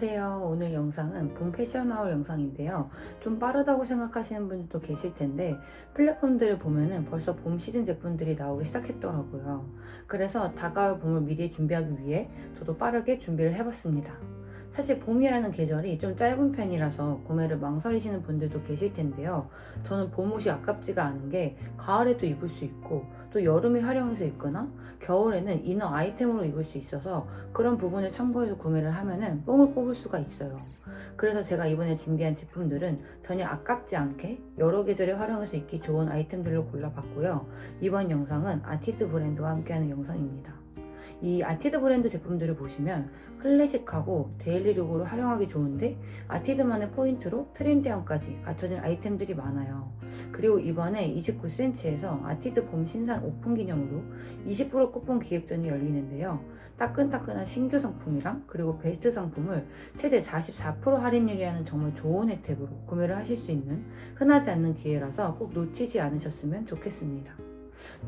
안녕하세요. 오늘 영상은 봄 패션아울 영상인데요. 좀 빠르다고 생각하시는 분들도 계실 텐데 플랫폼들을 보면은 벌써 봄 시즌 제품들이 나오기 시작했더라고요. 그래서 다가올 봄을 미리 준비하기 위해 저도 빠르게 준비를 해봤습니다. 사실 봄이라는 계절이 좀 짧은 편이라서 구매를 망설이시는 분들도 계실 텐데요. 저는 봄 옷이 아깝지가 않은 게 가을에도 입을 수 있고 또 여름에 활용해서 입거나 겨울에는 이너 아이템으로 입을 수 있어서 그런 부분을 참고해서 구매를 하면은 뽕을 뽑을 수가 있어요. 그래서 제가 이번에 준비한 제품들은 전혀 아깝지 않게 여러 계절에 활용해서 입기 좋은 아이템들로 골라봤고요. 이번 영상은 아티드 브랜드와 함께하는 영상입니다. 이 아티드 브랜드 제품들을 보시면 클래식하고 데일리룩으로 활용하기 좋은데 아티드만의 포인트로 트림 대형까지 갖춰진 아이템들이 많아요. 그리고 이번에 29cm에서 아티드 봄 신상 오픈 기념으로 20% 쿠폰 기획전이 열리는데요. 따끈따끈한 신규 상품이랑 그리고 베스트 상품을 최대 44% 할인율이라는 정말 좋은 혜택으로 구매를 하실 수 있는 흔하지 않는 기회라서 꼭 놓치지 않으셨으면 좋겠습니다.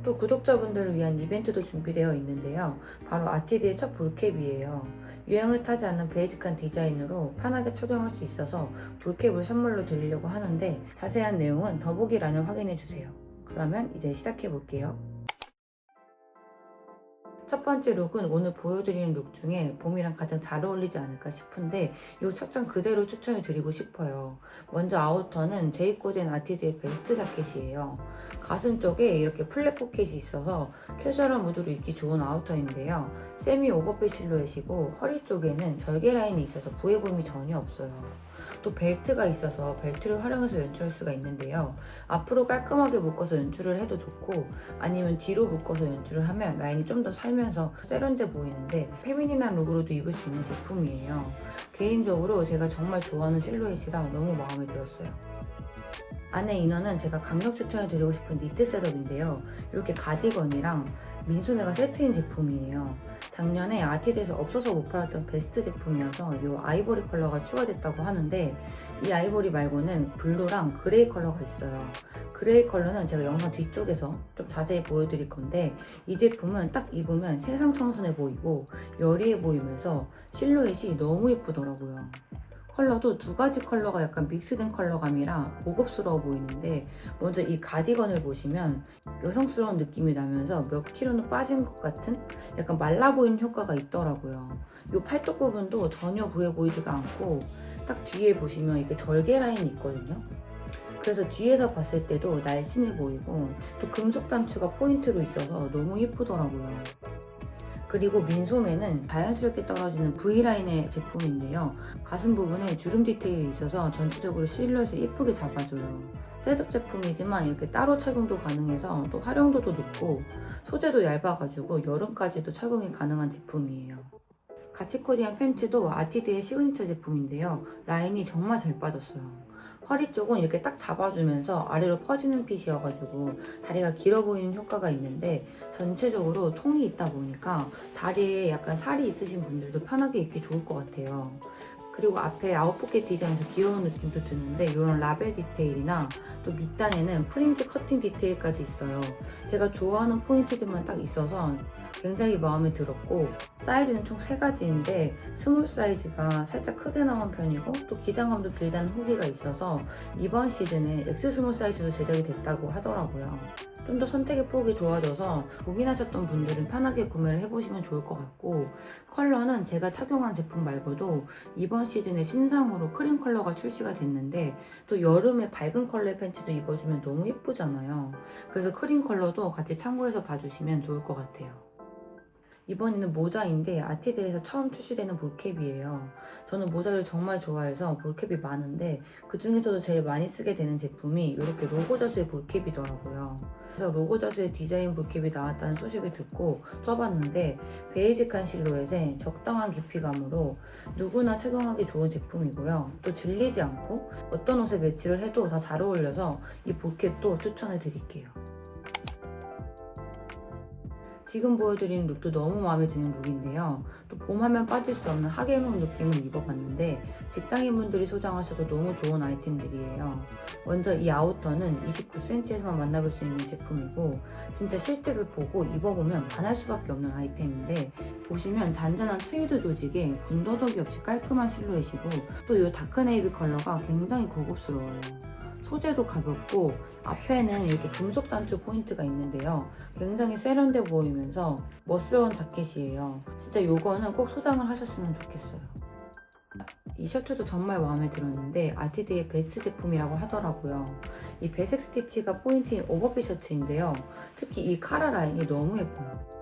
또 구독자분들을 위한 이벤트도 준비되어 있는데요. 바로 아티드의 첫 볼캡이에요. 유행을 타지 않는 베이직한 디자인으로 편하게 착용할 수 있어서 볼캡을 선물로 드리려고 하는데 자세한 내용은 더보기란을 확인해 주세요. 그러면 이제 시작해 볼게요. 첫 번째 룩은 오늘 보여드리는 룩 중에 봄이랑 가장 잘 어울리지 않을까 싶은데 이 착장 그대로 추천을 드리고 싶어요. 먼저 아우터는 제이코덴 아티드의 베스트 자켓이에요. 가슴 쪽에 이렇게 플랫 포켓이 있어서 캐주얼한 무드로 입기 좋은 아우터인데요. 세미 오버핏 실루엣이고 허리 쪽에는 절개 라인이 있어서 부해봄이 전혀 없어요. 또 벨트가 있어서 벨트를 활용해서 연출할 수가 있는데요. 앞으로 깔끔하게 묶어서 연출을 해도 좋고 아니면 뒤로 묶어서 연출을 하면 라인이 좀 더 살면서 세련돼 보이는데 페미닌한 룩으로도 입을 수 있는 제품이에요. 개인적으로 제가 정말 좋아하는 실루엣이라 너무 마음에 들었어요. 안에 이너는 제가 강력 추천을 드리고 싶은 니트 셋업인데요. 이렇게 가디건이랑 민소매가 세트인 제품이에요. 작년에 아티드에서 없어서 못 팔았던 베스트 제품이어서 이 아이보리 컬러가 추가됐다고 하는데 이 아이보리 말고는 블루랑 그레이 컬러가 있어요. 그레이 컬러는 제가 영상 뒤쪽에서 좀 자세히 보여드릴 건데 이 제품은 딱 입으면 세상 청순해 보이고 여리해 보이면서 실루엣이 너무 예쁘더라고요. 컬러도 두 가지 컬러가 약간 믹스된 컬러감이라 고급스러워 보이는데 먼저 이 가디건을 보시면 여성스러운 느낌이 나면서 몇 킬로는 빠진 것 같은 약간 말라 보이는 효과가 있더라고요. 이 팔뚝 부분도 전혀 부해 보이지가 않고 딱 뒤에 보시면 이렇게 절개 라인이 있거든요. 그래서 뒤에서 봤을 때도 날씬해 보이고 또 금속 단추가 포인트로 있어서 너무 예쁘더라고요. 그리고 민소매는 자연스럽게 떨어지는 V라인의 제품인데요. 가슴 부분에 주름 디테일이 있어서 전체적으로 실루엣을 예쁘게 잡아줘요. 셋업 제품이지만 이렇게 따로 착용도 가능해서 또 활용도도 높고 소재도 얇아가지고 여름까지도 착용이 가능한 제품이에요. 같이 코디한 팬츠도 아티드의 시그니처 제품인데요. 라인이 정말 잘 빠졌어요. 허리 쪽은 이렇게 딱 잡아주면서 아래로 퍼지는 핏이어가지고 다리가 길어 보이는 효과가 있는데 전체적으로 통이 있다 보니까 다리에 약간 살이 있으신 분들도 편하게 입기 좋을 것 같아요. 그리고 앞에 아웃포켓 디자인에서 귀여운 느낌도 드는데 이런 라벨 디테일이나 또 밑단에는 프린지 커팅 디테일까지 있어요. 제가 좋아하는 포인트들만 딱 있어서 굉장히 마음에 들었고 사이즈는 총 3가지인데 스몰 사이즈가 살짝 크게 나온 편이고 또 기장감도 길다는 후기가 있어서 이번 시즌에 X 스몰 사이즈도 제작이 됐다고 하더라고요. 좀 더 선택의 폭이 좋아져서 고민하셨던 분들은 편하게 구매를 해보시면 좋을 것 같고 컬러는 제가 착용한 제품 말고도 이번 시즌에 신상으로 크림 컬러가 출시가 됐는데 또 여름에 밝은 컬러의 팬츠도 입어주면 너무 예쁘잖아요. 그래서 크림 컬러도 같이 참고해서 봐주시면 좋을 것 같아요. 이번에는 모자인데 아티드에서 처음 출시되는 볼캡이에요. 저는 모자를 정말 좋아해서 볼캡이 많은데 그 중에서도 제일 많이 쓰게 되는 제품이 이렇게 로고 자수의 볼캡이더라고요. 그래서 로고 자수의 디자인 볼캡이 나왔다는 소식을 듣고 써봤는데 베이직한 실루엣에 적당한 깊이감으로 누구나 착용하기 좋은 제품이고요. 또 질리지 않고 어떤 옷에 매치를 해도 다 잘 어울려서 이 볼캡도 추천을 드릴게요. 지금 보여드리는 룩도 너무 마음에 드는 룩인데요. 또 봄하면 빠질 수 없는 하계목 느낌을 입어봤는데 직장인분들이 소장하셔도 너무 좋은 아이템들이에요. 먼저 이 아우터는 29cm에서만 만나볼 수 있는 제품이고 진짜 실제로 보고 입어보면 반할 수밖에 없는 아이템인데 보시면 잔잔한 트위드 조직에 군더더기 없이 깔끔한 실루엣이고 또 이 다크네이비 컬러가 굉장히 고급스러워요. 소재도 가볍고 앞에는 이렇게 금속 단추 포인트가 있는데요. 굉장히 세련돼 보이면서 멋스러운 자켓이에요. 진짜 이거는 꼭 소장을 하셨으면 좋겠어요. 이 셔츠도 정말 마음에 들었는데 아티드의 베스트 제품이라고 하더라고요. 이 배색 스티치가 포인트인 오버핏 셔츠인데요. 특히 이 카라 라인이 너무 예뻐요.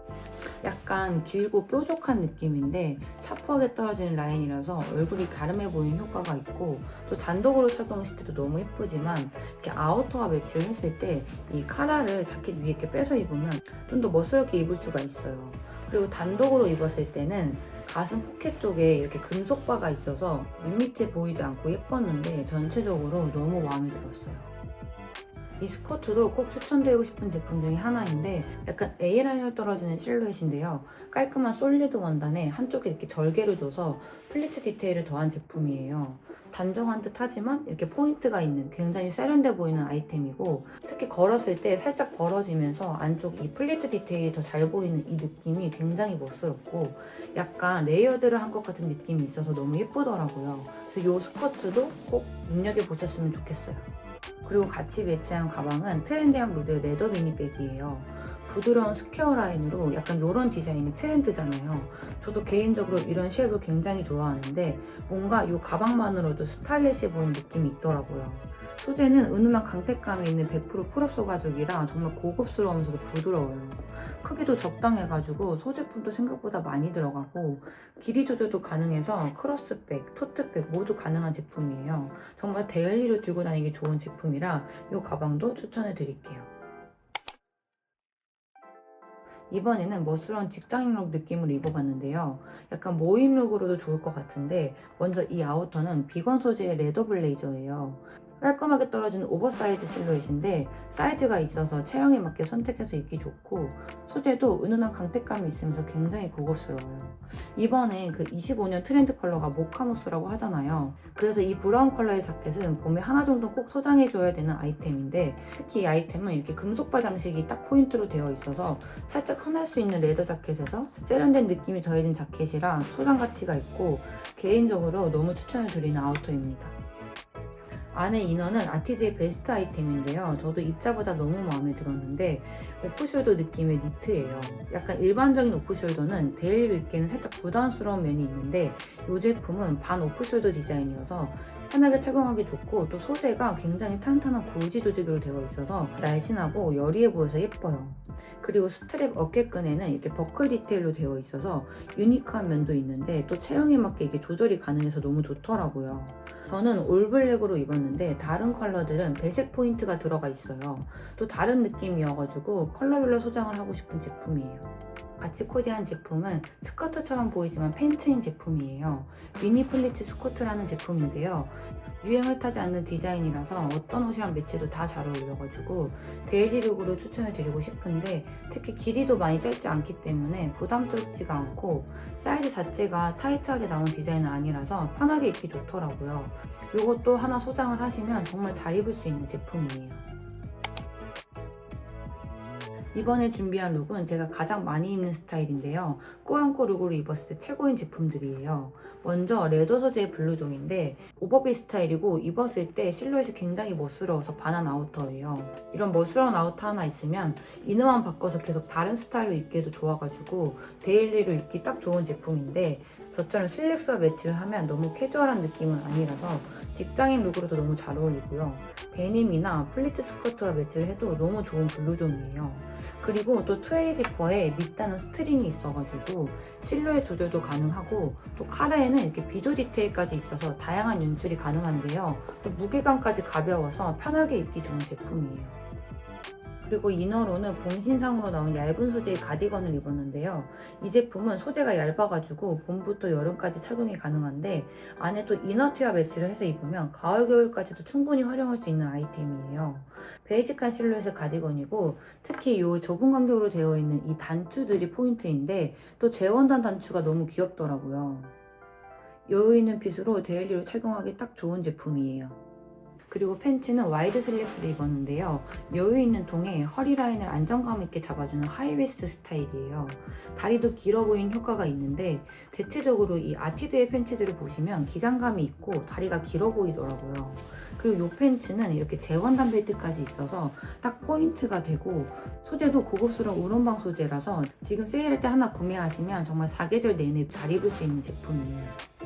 약간 길고 뾰족한 느낌인데 샤프하게 떨어지는 라인이라서 얼굴이 가름해 보이는 효과가 있고 또 단독으로 착용했을 때도 너무 예쁘지만 이렇게 아우터와 매치를 했을 때 이 카라를 자켓 위에 이렇게 빼서 입으면 좀 더 멋스럽게 입을 수가 있어요. 그리고 단독으로 입었을 때는 가슴 포켓 쪽에 이렇게 금속바가 있어서 밋밋해 보이지 않고 예뻤는데 전체적으로 너무 마음에 들었어요. 이 스커트도 꼭 추천드리고 싶은 제품 중에 하나인데 약간 A라인으로 떨어지는 실루엣인데요. 깔끔한 솔리드 원단에 한쪽에 이렇게 절개를 줘서 플리츠 디테일을 더한 제품이에요. 단정한 듯 하지만 이렇게 포인트가 있는 굉장히 세련돼 보이는 아이템이고 특히 걸었을 때 살짝 벌어지면서 안쪽 이 플리츠 디테일이 더 잘 보이는 이 느낌이 굉장히 멋스럽고 약간 레이어드를 한 것 같은 느낌이 있어서 너무 예쁘더라고요. 그래서 이 스커트도 꼭 눈여겨보셨으면 좋겠어요. 그리고 같이 매치한 가방은 트렌디한 무드의 레더 미니백이에요. 부드러운 스퀘어 라인으로 약간 이런 디자인이 트렌드잖아요. 저도 개인적으로 이런 쉐입을 굉장히 좋아하는데 뭔가 이 가방만으로도 스타일리시해 보이는 느낌이 있더라고요. 소재는 은은한 강택감이 있는 100% 풀업소 가죽이라 정말 고급스러우면서도 부드러워요. 크기도 적당해가지고 소지품도 생각보다 많이 들어가고 길이 조절도 가능해서 크로스백, 토트백 모두 가능한 제품이에요. 정말 데일리로 들고 다니기 좋은 제품이라 이 가방도 추천해 드릴게요. 이번에는 멋스러운 직장인룩 느낌으로 입어봤는데요. 약간 모임 룩으로도 좋을 것 같은데 먼저 이 아우터는 비건 소재의 레더 블레이저예요. 깔끔하게 떨어지는 오버사이즈 실루엣인데 사이즈가 있어서 체형에 맞게 선택해서 입기 좋고 소재도 은은한 강택감이 있으면서 굉장히 고급스러워요. 이번에 그 25년 트렌드 컬러가 모카무스라고 하잖아요. 그래서 이 브라운 컬러의 자켓은 봄에 하나 정도 꼭 소장해줘야 되는 아이템인데 특히 이 아이템은 이렇게 금속 바 장식이 딱 포인트로 되어 있어서 살짝 흔할 수 있는 레더 자켓에서 세련된 느낌이 더해진 자켓이라 소장 가치가 있고 개인적으로 너무 추천을 드리는 아우터입니다. 안에 이너는 아티즈의 베스트 아이템인데요. 저도 입자마자 너무 마음에 들었는데 오프숄더 느낌의 니트예요. 약간 일반적인 오프숄더는 데일리로 입기에는 살짝 부담스러운 면이 있는데 이 제품은 반 오프숄더 디자인이어서 편하게 착용하기 좋고 또 소재가 굉장히 탄탄한 골지 조직으로 되어 있어서 날씬하고 여리해 보여서 예뻐요. 그리고 스트랩 어깨끈에는 이렇게 버클 디테일로 되어 있어서 유니크한 면도 있는데 또 체형에 맞게 이게 조절이 가능해서 너무 좋더라고요. 저는 올블랙으로 입었는데 다른 컬러들은 배색 포인트가 들어가 있어요. 또 다른 느낌이어가지고 컬러별로 소장을 하고 싶은 제품이에요. 같이 코디한 제품은 스커트처럼 보이지만 팬츠인 제품이에요. 미니 플리츠 스커트라는 제품인데요. 유행을 타지 않는 디자인이라서 어떤 옷이랑 매치도 다 잘 어울려가지고 데일리룩으로 추천을 드리고 싶은데 특히 길이도 많이 짧지 않기 때문에 부담스럽지가 않고 사이즈 자체가 타이트하게 나온 디자인은 아니라서 편하게 입기 좋더라고요. 이것도 하나 소장을 하시면 정말 잘 입을 수 있는 제품이에요. 이번에 준비한 룩은 제가 가장 많이 입는 스타일인데요. 꾸안꾸 룩으로 입었을 때 최고인 제품들이에요. 먼저 레더 소재의 블루종인데 오버핏 스타일이고 입었을 때 실루엣이 굉장히 멋스러워서 반한 아우터예요. 이런 멋스러운 아우터 하나 있으면 이너만 바꿔서 계속 다른 스타일로 입기에도 좋아가지고 데일리로 입기 딱 좋은 제품인데 저처럼 슬랙스와 매치를 하면 너무 캐주얼한 느낌은 아니라서 직장인 룩으로도 너무 잘 어울리고요. 데님이나 플리트 스커트와 매치를 해도 너무 좋은 블루존이에요. 그리고 또 트웨이 지퍼에 밑단은 스트링이 있어가지고 실루엣 조절도 가능하고 또 카라에는 이렇게 비조 디테일까지 있어서 다양한 연출이 가능한데요. 또 무게감까지 가벼워서 편하게 입기 좋은 제품이에요. 그리고 이너로는 봄 신상으로 나온 얇은 소재의 가디건을 입었는데요. 이 제품은 소재가 얇아가지고 봄부터 여름까지 착용이 가능한데 안에 또 이너티와 매치를 해서 입으면 가을 겨울까지도 충분히 활용할 수 있는 아이템이에요. 베이직한 실루엣의 가디건이고 특히 이 좁은 간격으로 되어 있는 이 단추들이 포인트인데 또 재원단 단추가 너무 귀엽더라고요. 여유 있는 핏으로 데일리로 착용하기 딱 좋은 제품이에요. 그리고 팬츠는 와이드 슬랙스를 입었는데요. 여유 있는 통에 허리 라인을 안정감 있게 잡아주는 하이웨스트 스타일이에요. 다리도 길어 보이는 효과가 있는데 대체적으로 이 아티드의 팬츠들을 보시면 기장감이 있고 다리가 길어 보이더라고요. 그리고 이 팬츠는 이렇게 재원단 벨트까지 있어서 딱 포인트가 되고 소재도 고급스러운 우런방 소재라서 지금 세일할 때 하나 구매하시면 정말 사계절 내내 잘 입을 수 있는 제품이에요.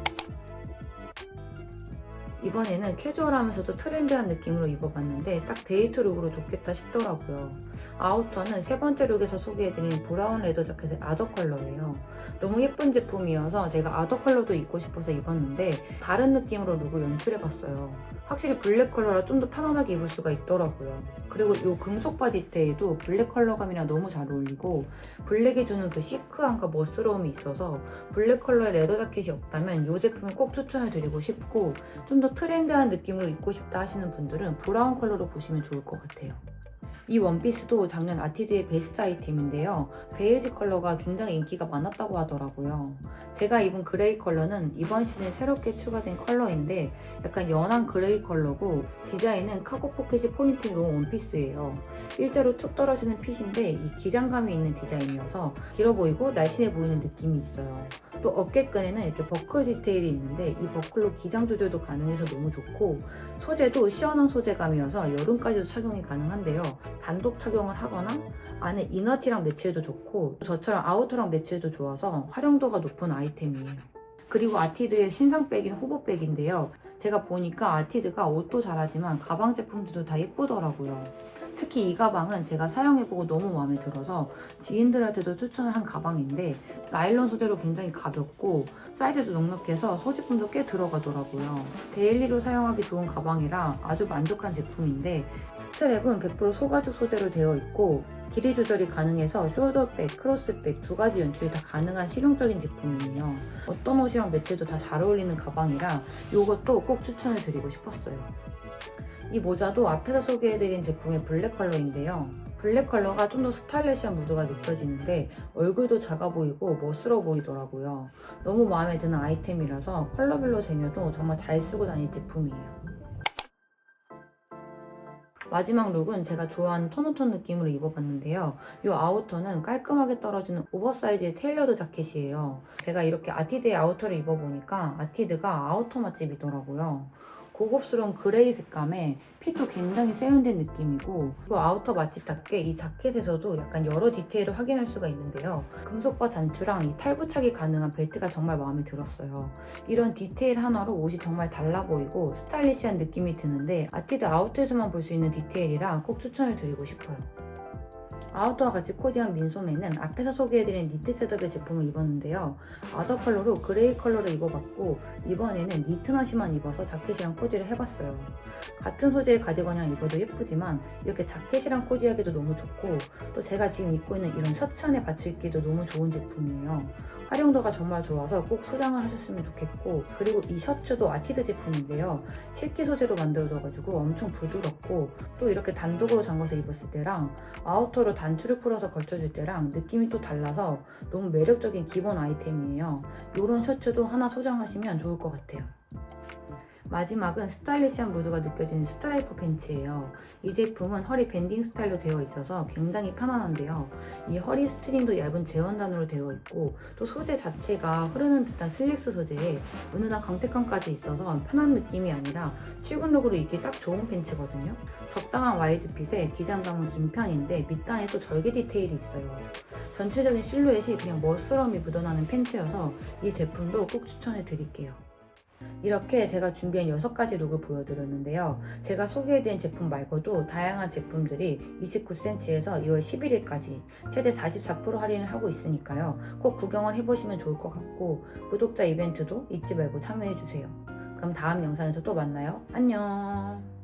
이번에는 캐주얼하면서도 트렌디한 느낌으로 입어봤는데 딱 데이트 룩으로 좋겠다 싶더라고요. 아우터는 세 번째 룩에서 소개해드린 브라운 레더 자켓의 아더 컬러예요. 너무 예쁜 제품이어서 제가 아더 컬러도 입고 싶어서 입었는데 다른 느낌으로 룩을 연출해봤어요. 확실히 블랙 컬러라 좀 더 편안하게 입을 수가 있더라고요. 그리고 이 금속 바 디테일도 블랙 컬러감이랑 너무 잘 어울리고 블랙이 주는 그 시크함과 멋스러움이 있어서 블랙 컬러의 레더 자켓이 없다면 이 제품을 꼭 추천해드리고 싶고 좀더 트렌드한 느낌으로 입고 싶다 하시는 분들은 브라운 컬러로 보시면 좋을 것 같아요. 이 원피스도 작년 아티드의 베스트 아이템인데요. 베이지 컬러가 굉장히 인기가 많았다고 하더라고요. 제가 입은 그레이 컬러는 이번 시즌 새롭게 추가된 컬러인데 약간 연한 그레이 컬러고 디자인은 카고 포켓이 포인트로 원피스예요. 일자로 툭 떨어지는 핏인데 이 기장감이 있는 디자인이어서 길어 보이고 날씬해 보이는 느낌이 있어요. 또 어깨끈에는 이렇게 버클 디테일이 있는데 이 버클로 기장 조절도 가능해서 너무 좋고 소재도 시원한 소재감이어서 여름까지도 착용이 가능한데요. 단독 착용을 하거나 안에 이너티랑 매치해도 좋고 저처럼 아우터랑 매치해도 좋아서 활용도가 높은 아이템이에요. 그리고 아티드의 신상백인 호보백인데요. 제가 보니까 아티드가 옷도 잘하지만 가방 제품들도 다 예쁘더라고요. 특히 이 가방은 제가 사용해보고 너무 마음에 들어서 지인들한테도 추천을 한 가방인데 나일론 소재로 굉장히 가볍고 사이즈도 넉넉해서 소지품도 꽤 들어가더라고요. 데일리로 사용하기 좋은 가방이라 아주 만족한 제품인데 스트랩은 100% 소가죽 소재로 되어 있고 길이 조절이 가능해서 숄더백, 크로스백 두 가지 연출이 다 가능한 실용적인 제품이에요. 어떤 옷이랑 매치도 다 잘 어울리는 가방이라 이것도 꼭 추천을 드리고 싶었어요. 이 모자도 앞에서 소개해드린 제품의 블랙 컬러인데요. 블랙 컬러가 좀 더 스타일리시한 무드가 느껴지는데 얼굴도 작아 보이고 멋스러워 보이더라고요. 너무 마음에 드는 아이템이라서 컬러별로 쟁여도 정말 잘 쓰고 다닐 제품이에요. 마지막 룩은 제가 좋아하는 톤온톤 느낌으로 입어봤는데요. 이 아우터는 깔끔하게 떨어지는 오버사이즈의 테일러드 자켓이에요. 제가 이렇게 아티드의 아우터를 입어보니까 아티드가 아우터 맛집이더라고요. 고급스러운 그레이 색감에 핏도 굉장히 세련된 느낌이고 그리고 아우터 맛집답게 이 자켓에서도 약간 여러 디테일을 확인할 수가 있는데요. 금속바 단추랑 이 탈부착이 가능한 벨트가 정말 마음에 들었어요. 이런 디테일 하나로 옷이 정말 달라 보이고 스타일리시한 느낌이 드는데 아티드 아우터에서만 볼 수 있는 디테일이라 꼭 추천을 드리고 싶어요. 아우터와 같이 코디한 민소매는 앞에서 소개해드린 니트 셋업의 제품을 입었는데요. 아더 컬러로 그레이 컬러를 입어봤고 이번에는 니트 나시만 입어서 자켓이랑 코디를 해봤어요. 같은 소재의 가디건이랑 입어도 예쁘지만 이렇게 자켓이랑 코디하기도 너무 좋고 또 제가 지금 입고 있는 이런 셔츠 안에 받쳐 입기도 너무 좋은 제품이에요. 활용도가 정말 좋아서 꼭 소장을 하셨으면 좋겠고 그리고 이 셔츠도 아티드 제품인데요. 실기 소재로 만들어져가지고 엄청 부드럽고 또 이렇게 단독으로 잠궈서 입었을 때랑 아우터로 단추를 풀어서 걸쳐줄 때랑 느낌이 또 달라서 너무 매력적인 기본 아이템이에요. 이런 셔츠도 하나 소장하시면 좋을 것 같아요. 마지막은 스타일리시한 무드가 느껴지는 스트라이프 팬츠예요. 이 제품은 허리 밴딩 스타일로 되어 있어서 굉장히 편안한데요. 이 허리 스트링도 얇은 재원단으로 되어 있고 또 소재 자체가 흐르는 듯한 슬릭스 소재에 은은한 강택감까지 있어서 편한 느낌이 아니라 출근룩으로 입기 딱 좋은 팬츠거든요. 적당한 와이드 핏에 기장감은 긴 편인데 밑단에 또 절개 디테일이 있어요. 전체적인 실루엣이 그냥 멋스러움이 묻어나는 팬츠여서 이 제품도 꼭 추천해 드릴게요. 이렇게 제가 준비한 6가지 룩을 보여드렸는데요. 제가 소개해드린 제품 말고도 다양한 제품들이 29cm에서 2월 11일까지 최대 44% 할인을 하고 있으니까요. 꼭 구경을 해보시면 좋을 것 같고 구독자 이벤트도 잊지 말고 참여해주세요. 그럼 다음 영상에서 또 만나요. 안녕!